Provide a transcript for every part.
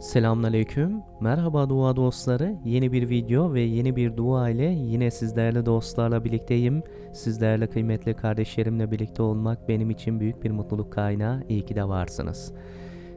Selamünaleyküm. Merhaba dua dostları. Yeni bir video ve yeni bir dua ile yine sizlerle dostlarla birlikteyim. Sizlerle kıymetli kardeşlerimle birlikte olmak benim için büyük bir mutluluk kaynağı. İyi ki de varsınız.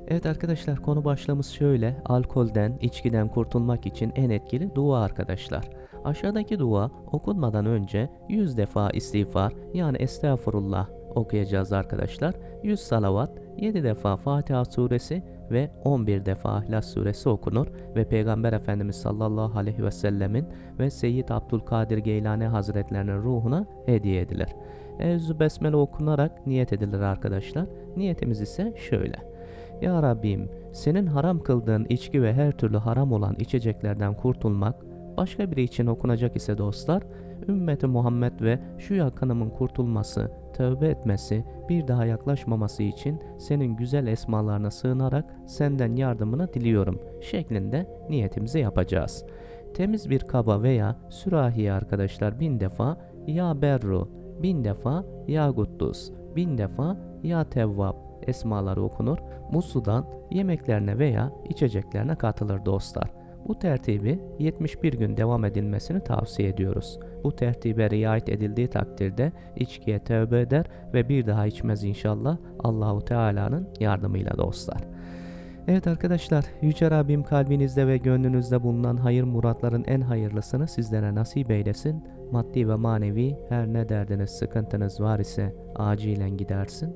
Evet arkadaşlar konu başlığımız şöyle. Alkolden, içkiden kurtulmak için en etkili dua arkadaşlar. Aşağıdaki dua okunmadan önce 100 defa istiğfar yani estağfurullah okuyacağız arkadaşlar. 100 salavat, 7 defa Fatiha suresi ve 11 defa Ahlas suresi okunur ve Peygamber Efendimiz sallallahu aleyhi ve sellemin ve Seyyid Abdülkadir Geylani Hazretlerinin ruhuna hediye edilir. Evzu Besmele okunarak niyet edilir arkadaşlar. Niyetimiz ise şöyle. Ya Rabbim senin haram kıldığın içki ve her türlü haram olan içeceklerden kurtulmak, başka biri için okunacak ise dostlar, ümmeti Muhammed ve şu yakınımın kurtulması, tövbe etmesi, bir daha yaklaşmaması için senin güzel esmalarına sığınarak senden yardımını diliyorum şeklinde niyetimizi yapacağız. Temiz bir kaba veya sürahiye arkadaşlar bin defa ya berru, bin defa ya guddus, bin defa ya tevvab esmaları okunur. Bu sudan yemeklerine veya içeceklerine katılır dostlar. Bu tertibi 71 gün devam edilmesini tavsiye ediyoruz. Bu tertibe riayet edildiği takdirde içkiye tövbe eder ve bir daha içmez inşallah Allahu Teala'nın yardımıyla dostlar. Evet arkadaşlar, Yüce Rabbim kalbinizde ve gönlünüzde bulunan hayır muratların en hayırlısını sizlere nasip eylesin. Maddi ve manevi her ne derdiniz, sıkıntınız var ise acilen gidersin.